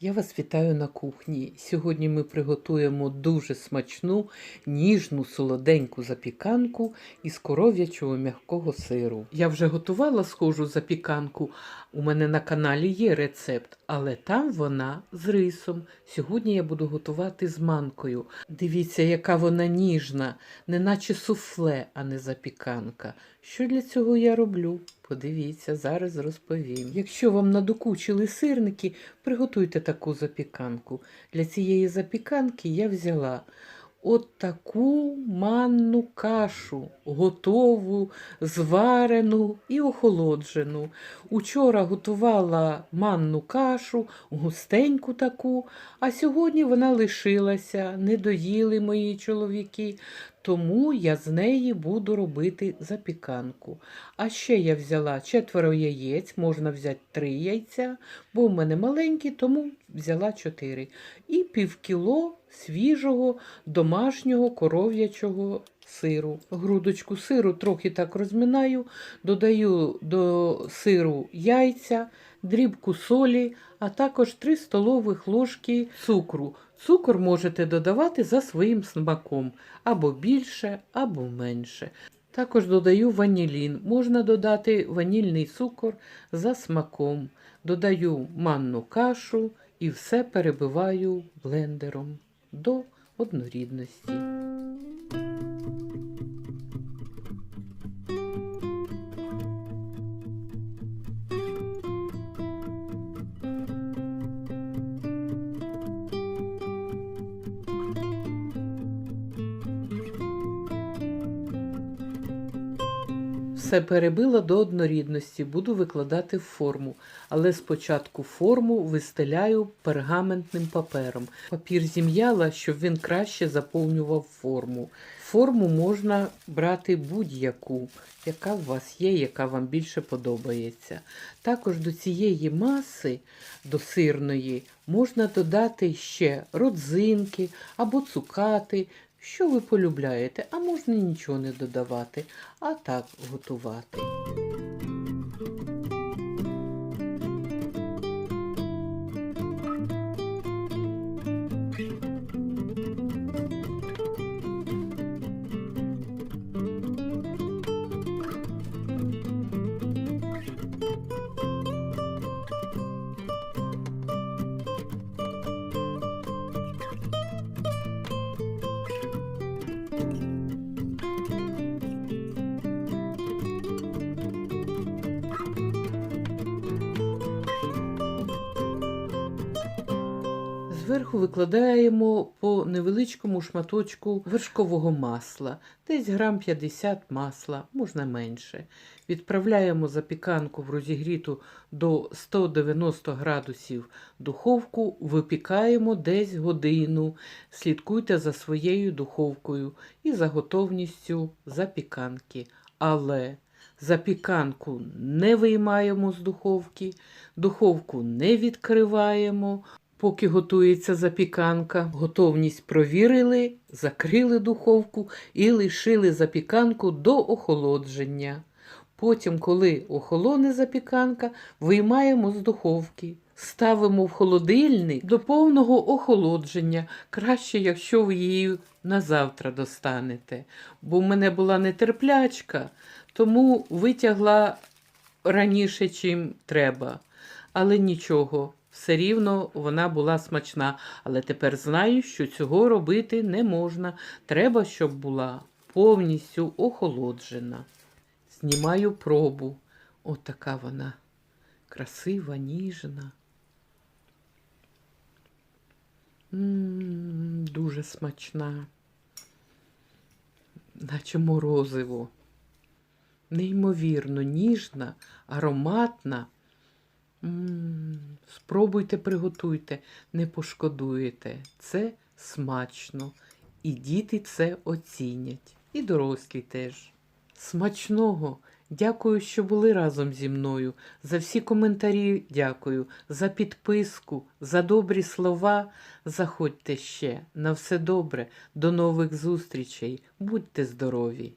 Я вас вітаю на кухні. Сьогодні ми приготуємо дуже смачну, ніжну, солоденьку запіканку із коров'ячого м'якого сиру. Я вже готувала схожу запіканку. У мене на каналі є рецепт, але там вона з рисом. Сьогодні я буду готувати з манкою. Дивіться, яка вона ніжна, неначе суфле, а не запіканка. Що для цього я роблю? Подивіться, зараз розповім. Якщо вам надокучили сирники, приготуйте таку запіканку. Для цієї запіканки я взяла от таку манну кашу, готову, зварену і охолоджену. Учора готувала манну кашу, густеньку таку, а сьогодні вона лишилася, не доїли мої чоловіки, тому я з неї буду робити запіканку. А ще я взяла четверо яєць, можна взяти три яйця, бо в мене маленькі, тому взяла чотири. І півкіло свіжого домашнього коров'ячого сиру. Грудочку сиру трохи так розминаю, додаю до сиру яйця, дрібку солі, а також 3 столових ложки цукру. Цукор можете додавати за своїм смаком, або більше, або менше. Також додаю ванілін. Можна додати ванільний цукор за смаком. Додаю манну кашу і все перебиваю блендером до однорідності. Все перебила до однорідності, буду викладати в форму, але спочатку форму вистеляю пергаментним папером. Папір зім'яла, щоб він краще заповнював форму. Форму можна брати будь-яку, яка у вас є, яка вам більше подобається. Також до цієї маси, до сирної, можна додати ще родзинки або цукати, що ви полюбляєте, а можна нічого не додавати, а так готувати. Зверху викладаємо по невеличкому шматочку вершкового масла, десь грам 50 масла, можна менше. Відправляємо запіканку в розігріту до 190 градусів духовку, випікаємо десь годину. Слідкуйте за своєю духовкою і за готовністю запіканки. Але запіканку не виймаємо з духовки, духовку не відкриваємо. Поки готується запіканка, готовність провірили, закрили духовку і лишили запіканку до охолодження. Потім, коли охолоне запіканка, виймаємо з духовки, ставимо в холодильник до повного охолодження. Краще, якщо ви її на завтра достанете. Бо в мене була нетерплячка, тому витягла раніше, чим треба. Але нічого все рівно вона була смачна. Але тепер знаю, що цього робити не можна. Треба, щоб була повністю охолоджена. Знімаю пробу. От така вона красива, ніжна. Дуже смачна, наче морозиво. Неймовірно ніжна, ароматна. Спробуйте, приготуйте, не пошкодуєте. Це смачно. І діти це оцінять. І дорослі теж. Смачного! Дякую, що були разом зі мною. За всі коментарі дякую, за підписку, за добрі слова. Заходьте ще. На все добре. До нових зустрічей. Будьте здорові!